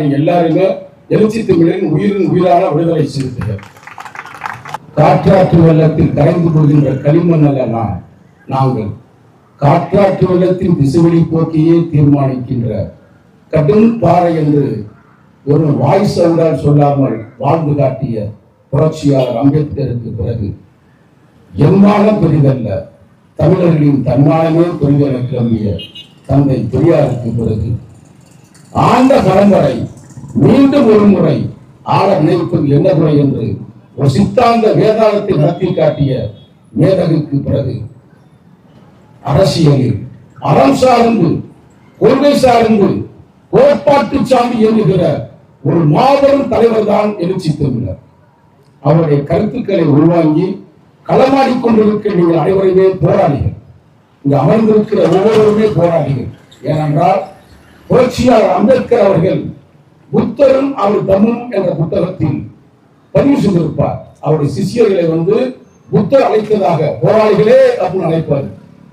நீங்க எல்லாருமே எழுச்சி தமிழின் உயிரின் உயிரான விடுதலை சிறுத்தைகள். காற்றாற்று வெள்ளத்தில் கரைந்து கொள்கின்ற களிமண் அல்ல நான் நாங்கள். காற்றாற்று வெள்ளத்தின் திசைவெளி போக்கையே தீர்மானிக்கின்ற கடும் பாறை என்று ஒரு வாய் சவுண்டால் சொல்லாமல் வாழ்ந்து காட்டிய புரட்சியாளர் அம்பேத்கருக்கு பிறகு எம்மானம் பெரிதல்ல. தமிழர்களின் தன்மானமே பெரிதென கிளம்பிய தந்தை பெரியாருக்கு பிறகு ஆண்ட பரம்பரை மீண்டும் ஒரு முறை ஆள நினைப்பது என்ன குறை என்று ஒரு சித்தாந்த வேதாளத்தை நடத்தி காட்டிய மேதகுக்கு பிறகு அரசியலில் அறம் சார்ந்து கொள்கை சார்ந்து கோட்பாட்டு சார்ந்து இயங்குகிற ஒரு மாபெரும் தலைவர் தான் எழுச்சி தமிழர் அவருடைய கருத்துக்களை உள்வாங்கி களமாடிக் கொண்டிருக்க நீங்கள் அனைவருமே போராளிகள். இங்கு அமர்ந்திருக்கிற ஒவ்வொருவருமே போராளிகள். ஏனென்றால் புரட்சியாளர் அம்பேத்கர் அவர்கள் புத்தரும் அவர் தம்மும் என்ற புத்தகத்தில் பதிவு செய்திருப்பார். அவருடைய சிஷியர்களை வந்து புத்தர் அழைத்ததாக போராளிகளே அப்படின்னு அழைப்பார்.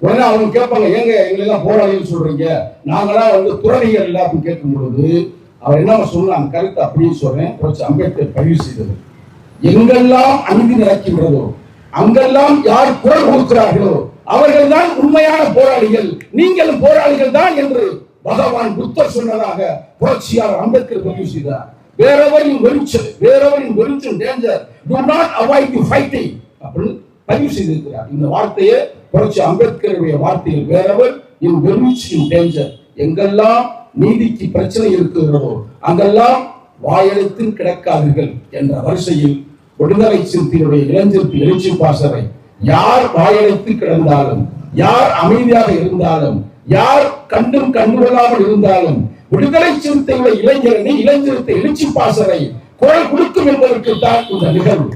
உடனே அவங்க கேட்பாங்க ஏங்க எங்களை எல்லாம் போராளிகள் சொல்றீங்க? நாங்களா வந்து துறவிகள் இல்லை அப்படின்னு கேட்கும் பொழுது அவர் என்ன சொன்ன அந்த கருத்தை அப்படியே சொல்றேன். புரட்சி அம்பேத்கர் பதிவு செய்தது. எங்கெல்லாம் அநீதி நடக்கின்றதோ அங்கெல்லாம் யார் குரல் கொடுக்கிறார்களோ அவர்கள் தான் உண்மையான போராளிகள். நீங்களும் போராளிகள் தான் என்று பகவான் புத்தர் சொன்னதாக புரட்சியாளர் அம்பேத்கர் பதிவு செய்தார். wherever you venture wherever danger venture not avoid not avoid அப்படின்னு பதிவு செய்திருக்கிறார். இந்த வார்த்தையை புரட்சி அம்பேத்கருடைய வார்த்தையில் wherever in venture in danger எங்கெல்லாம் நீதிக்கு பிரச்சனை இருக்கிறதோ அங்கெல்லாம் வாயெழுத்து கிடக்காதீர்கள் என்ற வரிசையில் விடுதலை சிறுத்தையுடைய இளைஞருக்கு எழுச்சி பாசறை யார் வாயெழுத்து கிடந்தாலும் யார் அமைதியாக இருந்தாலும் யார் கண்டும் கண்டுகொள்ளாமல் இருந்தாலும் விடுதலை சிறுத்தைகளை இளைஞரணி இளைஞருக்கு எழுச்சி பாசனை குரல் கொடுக்கும் என்பதற்கு தான் இந்த நிகழ்வு.